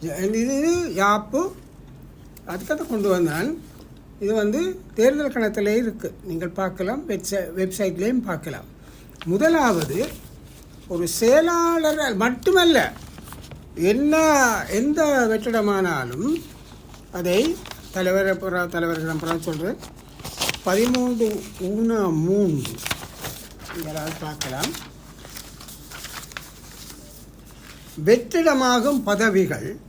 இது யாப்பு? அதுக்காக கொண்டு வந்தான். இது வந்து தேர்தல் கணத்திலே இருக்குது நீங்கள் பார்க்கலாம் வெப்சை வெப்சைட்லேயும் பார்க்கலாம். முதலாவது ஒரு செயலாளர் மட்டுமல்ல என்ன எந்த வெற்றிடமானாலும் அதை தலைவர் புற- தலைவர்களிடம் புறம் சொல்கிறேன் பதிமூன்று ஊனா மூன்று. யாராவது பார்க்கலாம். வெற்றிடமாகும் பதவிகள்.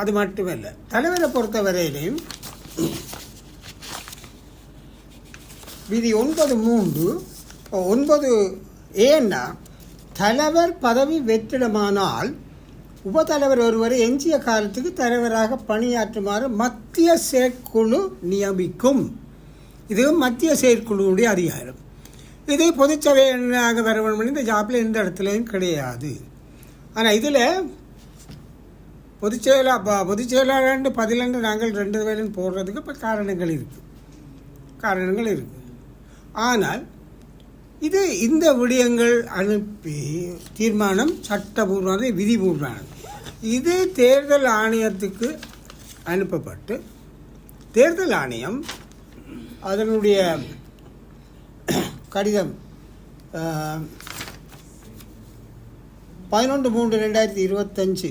அது மட்டுமல்ல தலைவரை பொறுத்தவரையிலையும் விதி ஒன்பது மூன்று ஒன்பது ஏன்னா தலைவர் பதவி வெற்றிடமானால் உபத்தலைவர் ஒருவரை எஞ்சிய காலத்துக்கு தலைவராக பணியாற்றுமாறு மத்திய செயற்குழு நியமிக்கும். இது மத்திய செயற்குழுவுடைய அதிகாரம். இது பொதுச்சபையாக எண்ணாக வேண்டும் இந்த ஜாப்பில் எந்த இடத்துலையும் கிடையாது. ஆனால் இதில் பொதுச் செயலா ப- பொதுச் நாங்கள் ரெண்டு வேலைன்னு போடுறதுக்கு இப்போ காரணங்கள் இருக்குது காரணங்கள் இருக்குது ஆனால் இது இந்த விடயங்கள் அனுப்பி தீர்மானம் சட்டபூர்வமானது விதிபூர்வமானது. இது தேர்தல் ஆணையத்துக்கு அனுப்பப்பட்டு தேர்தல் ஆணையம் அதனுடைய கடிதம் பதினொன்று மூன்று ரெண்டாயிரத்தி இருபத்தஞ்சு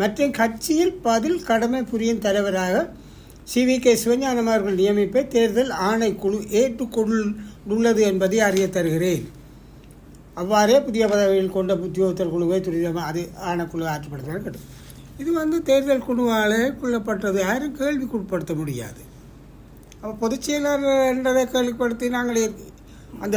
மற்றும் கட்சியில் பதில் கடமை புரியும் தலைவராக சி வி கே சிவஞானம் அவர்கள் நியமிப்பை தேர்தல் ஆணைக்குழு ஏற்றுக்கொண்டுள்ளது என்பதை அறிய தருகிறேன். அவ்வாறே புதிய பதவியில் கொண்ட உத்தியோகத்தர் குழுவை துரிதமாக அது ஆணைக்குழு ஆற்றுப்படுத்த கேட்டது இது வந்து தேர்தல் குழுவால் கொள்ளப்பட்டது யாரும் கேள்விக்குட்படுத்த முடியாது. அப்போ பொதுச் செயலாளர் என்றதை கேள்விப்படுத்தி நாங்கள் அந்த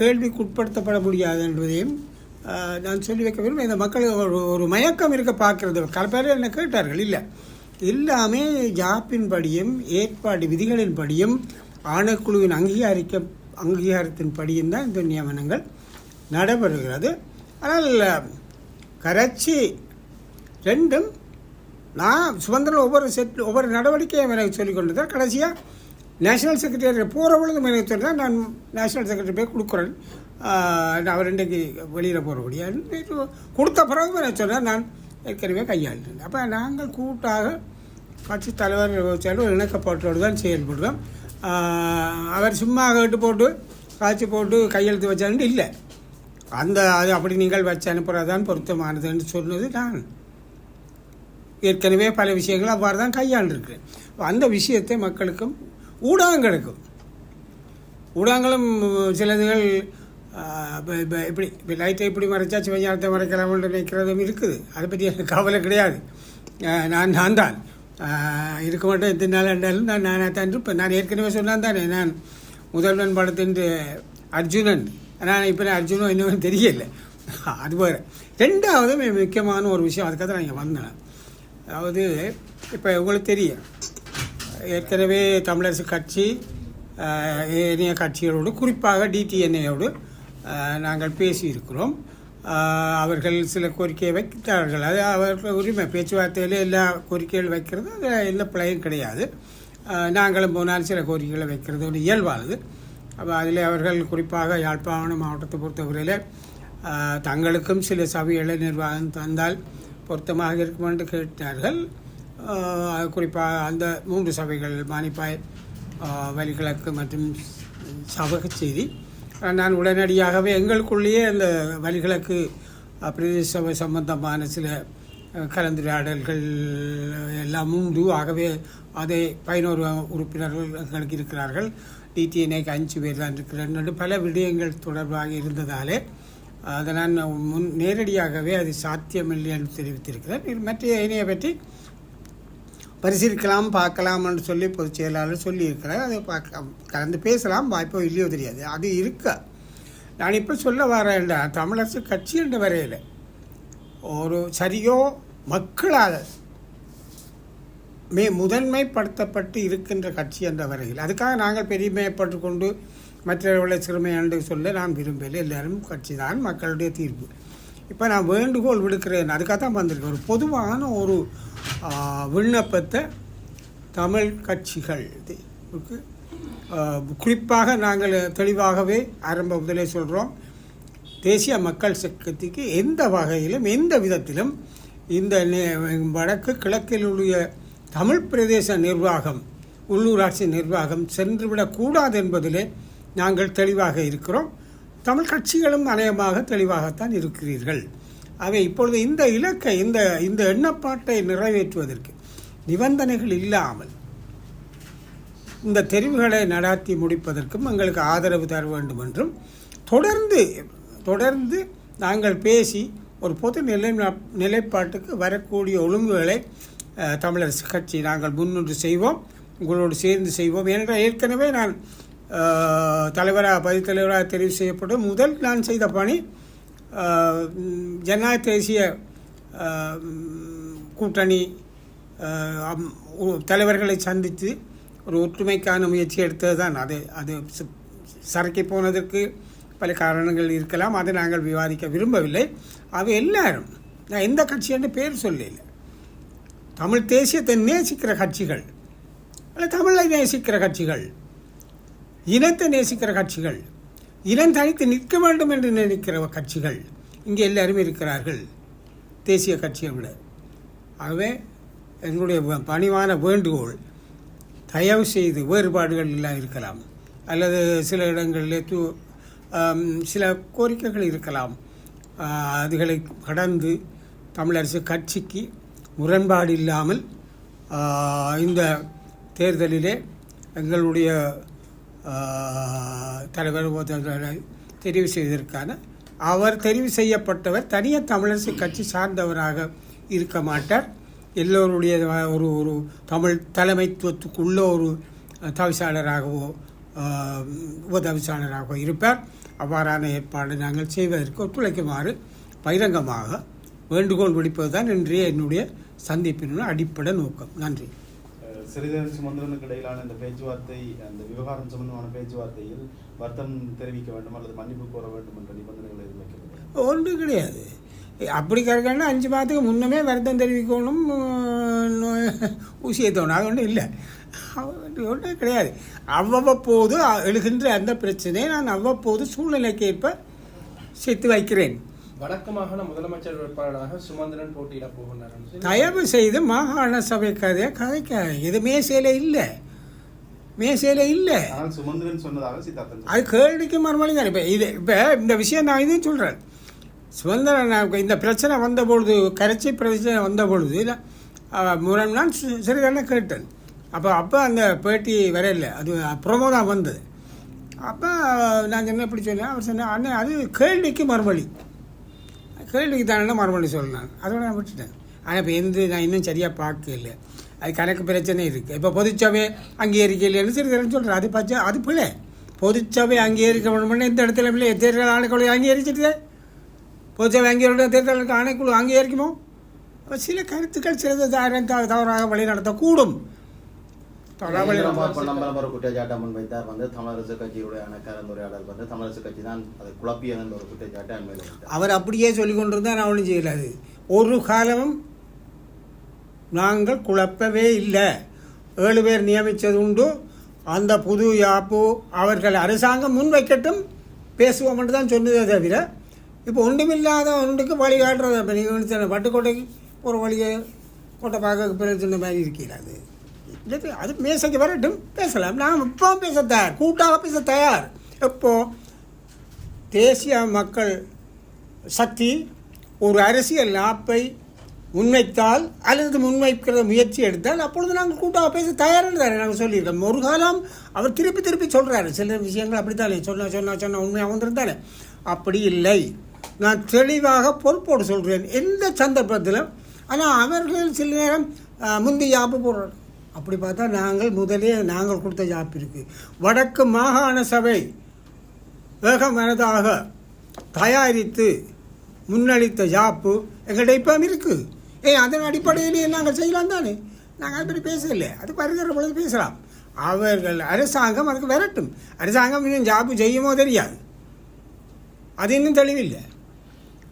கேள்விக்குட்படுத்தப்பட முடியாது என்பதையும் நான் சொல்லி வைக்க விரும்புகிறேன். இந்த மக்கள் ஒரு ஒரு மயக்கம் இருக்க பார்க்கிறது. பல பேர் என்ன கேட்டார்கள்? இல்லை. எல்லாமே ஜாப்பின்படியும் ஏற்பாடு விதிகளின்படியும் ஆணைக்குழுவின் அங்கீகரிக்க அங்கீகாரத்தின்படியும் தான் இந்த நியமனங்கள் நடைபெறுகிறது. ஆனால் கரைச்சி ரெண்டும் நான் சுதந்திரம் ஒவ்வொரு செட் ஒவ்வொரு நடவடிக்கையும் எனக்கு சொல்லிக் கொண்டிருந்தேன் கடைசியாக நேஷனல் செக்ரட்டரி போகிற பொழுது எனக்கு தான் நான் நேஷனல் செக்ரட்டரி போய் கொடுக்குறேன். நான் அவர் இன்றைக்கு வெளியில் போகிறபடியா கொடுத்த பிறகு எனக்கு நான் ஏற்கனவே கையாளிட்டேன் அப்போ நாங்கள் கூட்டாக கட்சி தலைவர் செயலர் இணக்கப்பட்டோடு தான் செயல்படுவோம் அவர் சும்மா கேட்டு போட்டு காய்ச்சி போட்டு கையெழுத்து வச்சான்னு இல்லை. அந்த அது அப்படி நீங்கள் வச்சு அனுப்புகிறதான் பொருத்தமானதுன்னு சொன்னது நான். ஏற்கனவே பல விஷயங்கள் அவ்வாறு தான் கையாண்டிருக்கிறேன். அந்த விஷயத்தை மக்களுக்கும் ஊடகங்களுக்கும் ஊடகங்களும் சிலதுகள் இப்போ இப்ப- இப்படி இப்போ லைட்டை இப்படி மறைச்சா சிவஞானத்தை மறைக்கலாம்னு நினைக்கிறதும் இருக்குது. அதை பற்றி எனக்கு கவலை கிடையாது. நான் நான் தான். இருக்க மாட்டேன் எத்தனை நாள் இருந்தாலும் நான் நானாக தான் இருப்பேன். நான் ஏற்கனவே சொன்னான் தானே நான் முதல்வன் படத்தின் அர்ஜுனன். ஆனால் இப்போ நான் அர்ஜுனும் இன்னும் தெரியல. அது வேறு. ரெண்டாவது முக்கியமான ஒரு விஷயம். அதுக்காக தான் நான் இங்கே வந்தேன். அதாவது இப்போ உங்களுக்கு தெரியும். ஏற்கனவே தமிழரசு கட்சி ஏனைய கட்சிகளோடு குறிப்பாக டிடிஎன்ஏயோடு நாங்கள் பேசியிருக்கிறோம். அவர்கள் சில கோரிக்கையை வைத்தார்கள் அது அவர்கள் உரிமை. பேச்சுவார்த்தையில் எல்லா கோரிக்கைகள் வைக்கிறது. அது எந்த பிழையும் கிடையாது. நாங்களும் போனால் சில கோரிக்கைகளை வைக்கிறது. ஒரு இயல்பானது. அப்போ அதில் அவர்கள் குறிப்பாக யாழ்ப்பாணம் மாவட்டத்தை பொறுத்தவரையில் தங்களுக்கும் சில சபைகளை நிர்வாகம் தந்தால் பொருத்தமாக இருக்கும் என்று கேட்டார்கள். குறிப்பாக அந்த மூன்று சபைகள் மானிப்பாய் வலிகிழக்கு மற்றும் சபகச்சேரி செய்தி. நான் உடனடியாகவே எங்களுக்குள்ளேயே அந்த வலிகிழக்கு பிரதேச சபை சம்பந்தமான சில கலந்துரையாடல்கள் எல்லாம் உண்டு. ஆகவே அதை பதினோரு உறுப்பினர்கள் எங்களுக்கு இருக்கிறார்கள். டிடிஎன்ஏக்கு அஞ்சு பேர் தான் இருக்கிறார்கள். பல விடயங்கள் தொடர்பாக இருந்ததாலே அதை நான் முன் நேரடியாகவே அது சாத்தியமில்லை என்று தெரிவித்திருக்கிறேன். இது மற்ற இணையை பற்றி பரிசீலிக்கலாம் பார்க்கலாம் என்று சொல்லி பொதுச் செயலாளர் சொல்லியிருக்கிறார். அதை பார்க்கலாம். கலந்து பேசலாம். வாய்ப்போ இல்லையோ தெரியாது. அது இருக்க. நான் இப்போ சொல்ல வரேன்டா தமிழரசு கட்சி என்ற வரையில் ஒரு சரியோ மக்களால் மே முதன்மைப்படுத்தப்பட்டு இருக்கின்ற கட்சி என்ற வரையில் அதுக்காக நாங்கள் பெருமைப்பட்டு கொண்டு மற்றவர்களை சிறுமை என்று சொல்ல நான் விரும்பல எல்லாரும் கட்சி தான் மக்களுடைய தீர்ப்பு. இப்போ நான் வேண்டுகோள் விடுக்கிறேன். அதுக்காக தான் வந்திருக்கேன். ஒரு பொதுவான ஒரு விண்ணப்பத்தை தமிழ் கட்சிகள். குறிப்பாக நாங்கள் தெளிவாகவே ஆரம்ப முதலே சொல்கிறோம் தேசிய மக்கள் சக்கத்திக்கு எந்த வகையிலும் எந்த விதத்திலும் இந்த நே- வடக்கு கிழக்கில் உள்ள தமிழ் பிரதேச நிர்வாகம் உள்ளூராட்சி நிர்வாகம் சென்றுவிடக்கூடாது என்பதிலே நாங்கள் தெளிவாக இருக்கிறோம். தமிழ் கட்சிகளும் அநேகமாக தெளிவாகத்தான் இருக்கிறீர்கள். அவை இப்பொழுது இந்த இலக்கை இந்த இந்த எண்ணப்பாட்டை நிறைவேற்றுவதற்கு நிபந்தனைகள் இல்லாமல் இந்த தெரிவுகளை நடாத்தி முடிப்பதற்கும் எங்களுக்கு ஆதரவு தர வேண்டும் என்றும் தொடர்ந்து தொடர்ந்து நாங்கள் பேசி ஒரு பொது நிலை நிலைப்பாட்டுக்கு வரக்கூடிய ஒழுங்குகளை தமிழரசு கட்சி நாங்கள் முன்னின்று செய்வோம் உங்களோடு சேர்ந்து செய்வோம். ஏனென்றால் ஏற்கனவே நான் தலைவராக பதில் தலைவராக தெரிவு செய்யப்படும் முதல் நான் செய்த பணி ஜனநாயக தேசிய கூட்டணி தலைவர்களை சந்தித்து ஒரு ஒற்றுமைக்கான முயற்சி எடுத்தது தான் அது அது சரக்கி போனதற்கு பல காரணங்கள் இருக்கலாம். அதை நாங்கள் விவாதிக்க விரும்பவில்லை. அவை எல்லாரும் நான் எந்த கட்சி என்று பேர் சொல்லல. தமிழ் தேசியத்தை நேசிக்கிற கட்சிகள் அல்ல தமிழை நேசிக்கிற கட்சிகள் இனத்தை நேசிக்கிற கட்சிகள் இனம் தனித்து நிற்க வேண்டும் என்று நினைக்கிற கட்சிகள் இங்கே எல்லாரும் இருக்கிறார்கள். தேசிய கட்சியை விட. ஆகவே எங்களுடைய பணிவான வேண்டுகோள் தயவு செய்து வேறுபாடுகள் எல்லாம் இருக்கலாம். அல்லது சில இடங்களில் து சில கோரிக்கைகள் இருக்கலாம். அதுகளை கடந்து தமிழரசு கட்சிக்கு முரண்பாடு இல்லாமல் இந்த தேர்தலிலே எங்களுடைய தலைவர் தெரிவு செய்வதற்கான அவர் தெரிவு செய்யப்பட்டவர் தனியாக தமிழரசு கட்சி சார்ந்தவராக இருக்க மாட்டார். எல்லோருடைய ஒரு ஒரு தமிழ் தலைமைத்துவத்துக்குள்ள ஒரு தவிசாளராகவோ உபதவிசாளராகவோ இருப்பார். அவ்வாறான ஏற்பாடு நாங்கள் செய்வதற்கு ஒத்துழைக்குமாறு பகிரங்கமாக வேண்டுகோள் விடுப்பது தான் இன்றைய என்னுடைய சந்திப்பினுடைய அடிப்படை நோக்கம். நன்றி. சிறிதரன் சுமந்திரனுக்கு இடையிலான இந்த பேச்சுவார்த்தை அந்த விவகாரம் சம்பந்தமான பேச்சுவார்த்தையில் வருத்தம் தெரிவிக்க வேண்டும் அல்லது மன்னிப்பு கோர வேண்டும் என்ற நிபந்தனைகள் எதுவும் ஒன்றும் கிடையாது. அப்படி கிடக்கன்னா அஞ்சு மாதத்துக்கு முன்னமே வருத்தம் தெரிவிக்கணும் ஊசியை தோணும். அது ஒன்றும் இல்லை. ஒன்றும் கிடையாது. அவ்வப்போது எழுகின்ற அந்த பிரச்சனையை நான் அவ்வப்போது சூழ்நிலைக்கு ஏற்ப சேர்த்து வைக்கிறேன். வடக்கு மாகாண முதலமைச்சர் வேட்பாளராக சுமந்திரன் போட்டியிட போகின்றார் தயவு செய்து மாகாண சபை கதையை கதைக்க. இது மேசையில் இல்லை. மேசையில் இல்லை. சுமந்திரன் சொன்னதாக அது கேள்விக்கு மறுமொழி தான் இப்போ இது இப்போ இந்த விஷயம் நான் இதையும் சொல்கிறேன் சுதந்திரன் இந்த பிரச்சனை வந்த பொழுது கரைச்சி பிரச்சனை வந்த பொழுது முரண் நான் சி- சிறிதெல்லாம் கேட்டேன். அப்போ அப்போ அந்த பேட்டி வரையில. அது ப்ரொமோ தான் வந்தது. அப்போ நான் என்ன எப்படி சொன்னேன்? அவர் சொன்னேன் அண்ணே அது கேள்விக்கு மறுமொழி. கேள்விக்கு தானே மறுமொழி சொல்லலாம் அதோட நான் விட்டுட்டேன். ஆனால் இப்போ எந்த நான் இன்னும் சரியாக பார்க்கல. அது கணக்கு பிரச்சனை இருக்குது இப்போ பொதுச்சபை அங்கீகரிக்க இல்லைன்னு சிறிதரம் சொல்கிறேன் அது பச்சை அது பிள்ளை பொதுச்சபை அங்கீகரிக்க வேணும்னு இந்த இடத்துல பிள்ளை? தேர்தல் ஆணைக்குழு அங்கீகரிச்சிட்டு பொதுச்சபை அங்கீகரிக்க தேர்தலுக்கு ஆணைக்குழு அங்கீகரிக்குமோ சில கருத்துக்கள் சிலது தவறாக வழி நடத்தக்கூடும் தவறாக வழி ஈரமா பொன்னம்பலம் ஒரு குற்றச்சாட்டை முன்வைத்தார் வந்து தமிழரசு கட்சியுடைய கலந்துரையாடல் வந்து தமிழரசு கட்சி தான் அதை குழப்பியது ஒரு குற்றச்சாட்டை அண்மையில் அவர் அப்படியே சொல்லி கொண்டிருந்தா நான் ஒன்றும் செய்யலாது ஒரு காலமும் நாங்கள் குழப்பவே இல்லை. ஏழு பேர் நியமித்தது உண்டு. அந்த புது யாப்பு அவர்கள் அரசாங்கம் முன்வைக்கட்டும் பேசுவோம் என்று தான் சொன்னதே தவிர இப்போ ஒன்றுமில்லாத ஒன்றுக்கு வழிகாட்டுறது இப்போ நீங்கள் பட்டுக்கோட்டைக்கு ஒரு வழியை கோட்டை பார்க்க பிரச்சனை மாதிரி இருக்கிறது அது மேசைக்கு வரட்டும் பேசலாம். நான் இப்போ பேச தயார் கூட்டாக பேச தயார். எப்போ? தேசிய மக்கள் சக்தி ஒரு அரசியல் நாப்பை முன்வைத்தால் அல்லது முன்வைக்கிற முயற்சி எடுத்தால் அப்பொழுது நாங்கள் கூட்டாக பேச தயாரானதாரு நாங்கள் சொல்லியிருக்கோம் ஒரு காலம் அவர் திருப்பி திருப்பி சொல்கிறாரு சில விஷயங்கள் அப்படித்தானே? சொன்ன சொன்ன சொன்ன உண்மையாக வந்திருந்தானே? அப்படி இல்லை. நான் தெளிவாக பொறுப்போடு சொல்கிறேன் எந்த சந்தர்ப்பத்திலும் ஆனால் அவர்கள் சில நேரம் முந்தைய முந்தி யாப்பு அப்படி பார்த்தா நாங்கள் முதலே நாங்கள் கொடுத்த ஜாப் இருக்குது வடக்கு மாகாண சபை வேகமனதாக தயாரித்து முன்னளித்த ஜாப்பு எங்கள்கிட்ட இப்போ இருக்குது ஏய் அதன் அடிப்படையிலேயே நாங்கள் செய்யலாம் தானே? நாங்கள் அதுபடி பற்றி அது வருகிற பொழுது பேசலாம். அவர்கள் அரசாங்கம் அதுக்கு விரட்டும். அரசாங்கம் இன்னும் ஜாப்பு செய்யுமோ தெரியாது. அது இன்னும் தெளிவில்லை.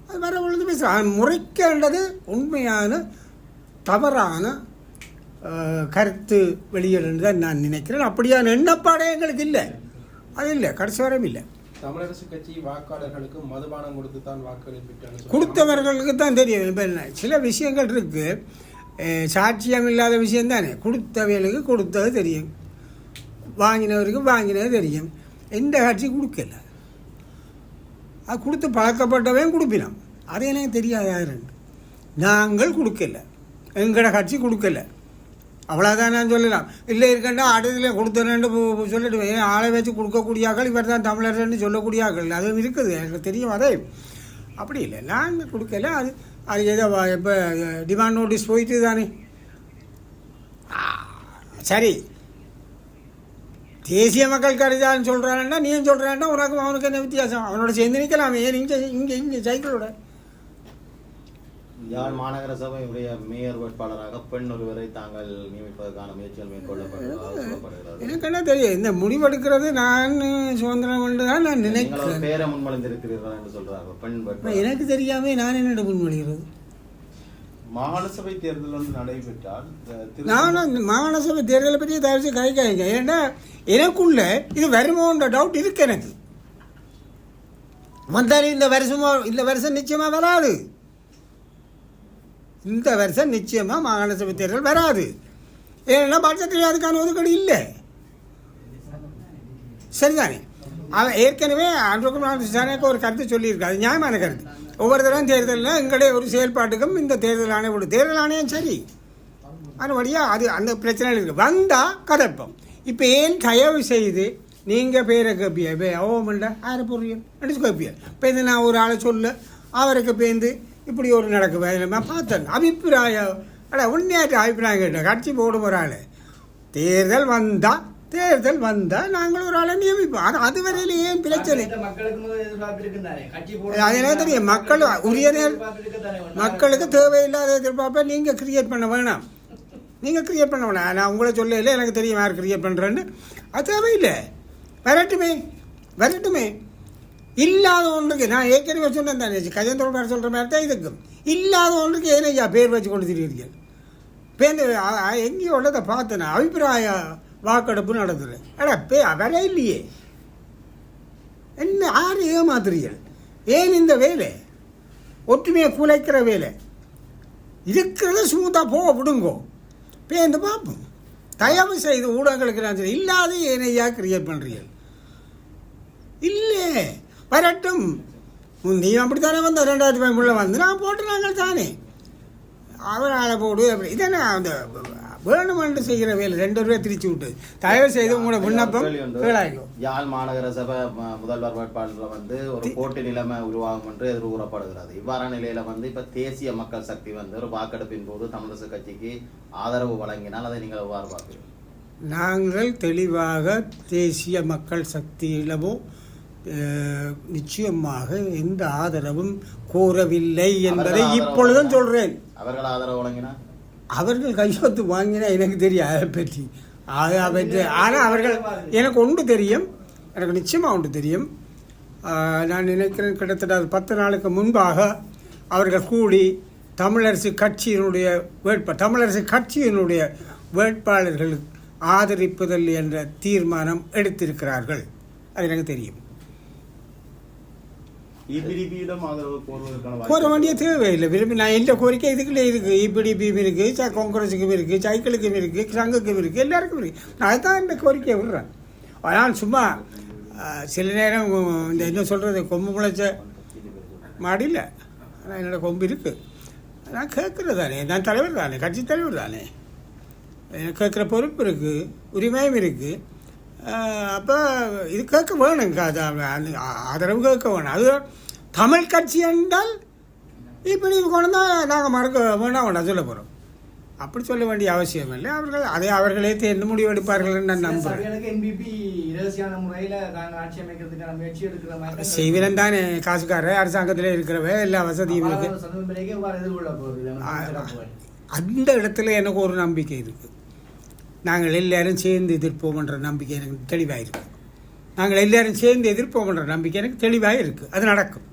அது வர பொழுது பேசலாம். முறைக்கின்றது உண்மையான தவறான கருத்து வெளியிடன்னு தான் நான் நினைக்கிறேன். அப்படியான எண்ணப்பாடே எங்களுக்கு இல்லை. அது இல்லை. கடைசி வரையும் இல்லை. தமிழரசு கட்சி வாக்காளர்களுக்கு மதுபானம் கொடுத்து தான் சொல்றாங்க. கொடுத்தவர்களுக்கு தான் தெரியும். இப்போ என்ன சில விஷயங்கள் இருக்கு. அஹ், சாட்சியம் இல்லாத விஷயம் தானே. கொடுத்தவர்களுக்கு கொடுத்தது தெரியும். வாங்கினவருக்கு வாங்கினது தெரியும். எந்த கட்சி கொடுக்கல. அது கொடுத்து பழக்கப்பட்டவன் கொடுப்பினான். அது எனக்கு தெரியாது. நாங்கள் கொடுக்கல. எங்களோட கட்சி கொடுக்கல. அவ்வளோதான் நான் சொல்லலாம் இல்லை இருக்கண்டா அடுத்துல கொடுத்துறேன்னு சொல்லிட்டு ஏன் ஆளை வச்சு கொடுக்கக்கூடியாக்கள் இவர் தான் தமிழர்னு சொல்லக்கூடிய அது அதுவும் இருக்குது. எனக்கு தெரியும் அதே. அப்படி இல்லை. நான் கொடுக்கல. அது அது ஏதோ இப்போ டிமாண்ட் நோட்டீஸ் போயிட்டு தானே சரி. தேசிய மக்கள் கருதான்னு சொல்கிறான்னா நீயும் சொல்கிறான்னா உனக்கு அவனுக்கு என்ன வித்தியாசம்? அவனோட சேர்ந்து நிற்கலாமே ஏன் இங்கே இங்கே இங்கே சைக்கிளோட? யாழ் மாநகர சபையுடைய மேயர் வேட்பாளராக பெண் ஒருவரை தாங்கள் நியமிப்பதற்கான முயற்சிகள் மேற்கொள்ளப்படுவதாக சொல்லப்படுகிறது எனக்கு என்ன தெரியும்? இந்த முடிவெடுக்கிறது நான் சுதந்திரம் என்று தான் நான் நினைக்கிறேன். பேரை முன்மொழிந்திருக்கிறீர்கள் என்று சொல்றார்கள் பெண் வேட்பாளர். எனக்கு தெரியாம நான் என்னிட முன்மொழிகிறது. மாகாண சபை தேர்தல் வந்து நடைபெற்றால் நான் அந்த மாகாண சபை தேர்தலை பற்றி தயவுச்சு கழிக்காங்க ஏன்னா எனக்குள்ள இது வருமோன்ற டவுட் இருக்கு எனக்கு. வந்தாலும் இந்த வருஷமோ இந்த வருஷம் நிச்சயமா வராது. இந்த வருஷம் நிச்சயமாக மாகாண சபை தேர்தல் வராது. ஏன்னா பட்ஜெட்டில் அதுக்கான ஒதுக்கீடு இல்லை. சரிதானே? அவன் ஏற்கனவே அன்றைக்கும் ஒரு கருத்து சொல்லியிருக்கு அது நியாயமான கருத்து. ஒவ்வொரு தடவை தேர்தலில் எங்களுடைய ஒரு செயல்பாட்டுக்கும் இந்த தேர்தல் ஆணையம் தேர்தல் ஆணையம் சரி. அதுபடியாக அது அந்த பிரச்சனை இருக்குது வந்தால் கதைப்போம். இப்போ ஏன் தயவு செய்து நீங்கள் பேரை கேப்பியா? இப்போ ஓமண்ட ஆரை போடுறீங்க நடிச்சு கேப்பியா? இப்போ இது நான் ஒரு ஆளை சொல்ல. அவருக்கு பேந்து இப்படி ஒரு நடக்கு நான் பார்த்தேன் அபிப்பிராயம் அட உண்மையாட்டு அபிப்பிராயம் கேட்டேன். கட்சி போடும் ஒரு ஆள். தேர்தல் வந்தால் தேர்தல் வந்தால் நாங்கள் ஒரு ஆளை நியமிப்போம். அது அதுவரையில் ஏன் பிரச்சனை? அது எனக்கு தெரியும். மக்கள் உரிய? மக்களுக்கு தேவையில்லாத எதிர்பார்ப்பை நீங்கள் கிரியேட் பண்ண வேணாம். நீங்கள் கிரியேட் பண்ண வேணாம். நான் உங்களை சொல்லல எனக்கு தெரியும் யார் கிரியேட் பண்ணுறேன்னு அது தேவையில்லை. வரட்டுமே. வரட்டுமே. இல்லாத ஒன்றுக்கு நான் ஏற்கனவே சொன்னேன் தானே கஜேந்திரோட சொல்கிற மாதிரி தான் இதுக்கும் இல்லாத ஒன்றுக்கு ஏனையா ஐயா பேர் வச்சு கொண்டு திரியிருக்கீங்க பேருந்து எங்கேயோ உள்ளதை பார்த்தேன் அபிப்பிராய வாக்கெடுப்பு நடத்துது அடா பே வர இல்லையே. என்ன ஆறு ஏமாத்துறீர்கள்? ஏன் இந்த வேலை? ஒற்றுமையை குலைக்கிற வேலை. இருக்கிறத ஸ்மூத்தாக போக விடுங்கோ. பேந்து பார்ப்போம் தயவு செய்து ஊடகங்களுக்கு நான் இல்லாத ஏனையா கிரியேட் பண்ணுறீர்கள் இல்லை. வரட்டும். நீ அப்படித்தானே வந்த? ரெண்டாயிரத்தி பதிமூணுல வந்து நான் போட்டு நாங்கள் தானே. ஆளை போடு. அப்படி இதென்ன அந்த வேணுமென்று செய்கிற வேலை? ரெண்டு ரூபாய் திரிச்சு விட்டு. தயவு செய்து உங்களோட விண்ணப்பம் யாழ் மாநகர சபை முதல்வர் வேட்பாளர்ல வந்து ஒரு போட்டி நிலைமை உருவாகும் என்று எதிர்கூறப்படுகிறது. இவ்வாறான நிலையில வந்து இப்ப தேசிய மக்கள் சக்தி வந்து ஒரு வாக்கெடுப்பின் போது தமிழரசு கட்சிக்கு ஆதரவு வழங்கினால் அதை நீங்கள் எவ்வாறு பார்க்கிறீர்கள் நாங்கள் தெளிவாக தேசிய மக்கள் சக்தியிடமோ அஹ், நிச்சயமாக எந்த ஆதரவும் கோரவில்லை என்பதை இப்பொழுதும் சொல்கிறேன் அவர்கள் ஆதரவு அவர்கள் கையெழுத்து வாங்கினா எனக்கு தெரியும் அதை பற்றி. அதை பற்றி ஆனால் அவர்கள் எனக்கு ஒன்று தெரியும். எனக்கு நிச்சயமாக ஒன்று தெரியும். நான் நினைக்கிறேன் கிட்டத்தட்ட பத்து நாளுக்கு முன்பாக அவர்கள் கூடி தமிழரசு கட்சியினுடைய வேட்பா தமிழரசு கட்சியினுடைய வேட்பாளர்களுக்கு ஆதரிப்பதில் என்ற தீர்மானம் எடுத்திருக்கிறார்கள். அது எனக்கு தெரியும். கோர வாய்ப்பு வேண்டிய தேவையில்லை. விரும்பி நான் எந்த கோரிக்கை இதுக்குள்ளே இருக்குது இபிடிபியும் இருக்குது ச காங்கிரஸுக்கும் இருக்குது சைக்கிளுக்கும் இருக்குது சங்குக்கும் இருக்குது எல்லாருக்கும் இருக்குது நான் அதுதான் இந்த கோரிக்கையை விடுறேன். ஆனால் சும்மா சில நேரம் இந்த என்ன சொல்கிறது கொம்பு முளைச்ச மாடியில். ஆனால் என்னோட கொம்பு இருக்குது நான் கேட்குறது தானே. நான் தலைவர் தானே. கட்சி தலைவர் தானே. எனக்கு கேட்குற பொறுப்பு இருக்குது உரிமையும் இருக்குது அப்போ இது கேட்க வேணுங்க அது ஆதரவு கேட்க வேணும். அது தமிழ் கட்சி என்றால் இப்படி கொண்டு தான் நாங்கள் மறக்க வேணாம் வேண்டாம் சொல்ல போகிறோம் அப்படி சொல்ல வேண்டிய அவசியம் இல்லை. அவர்கள் அதை அவர்களே தேர்ந்து முடிவெடுப்பார்கள் நான் நம்புகிறேன் மாதிரி தான் செய்வரன் தானே காசுக்கார அரசாங்கத்தில் இருக்கிறவ எல்லா வசதியும் சிறப்பு. அந்த இடத்துல எனக்கு ஒரு நம்பிக்கை இருக்குது நாங்கள் எல்லாரும் சேர்ந்து எதிர்ப்போம்ன்ற நம்பிக்கை எனக்கு தெளிவாக இருக்குது நாங்கள் எல்லாரும் சேர்ந்து எதிர்ப்போம்ன்ற நம்பிக்கை எனக்கு தெளிவாக இருக்குது அது நடக்கும்.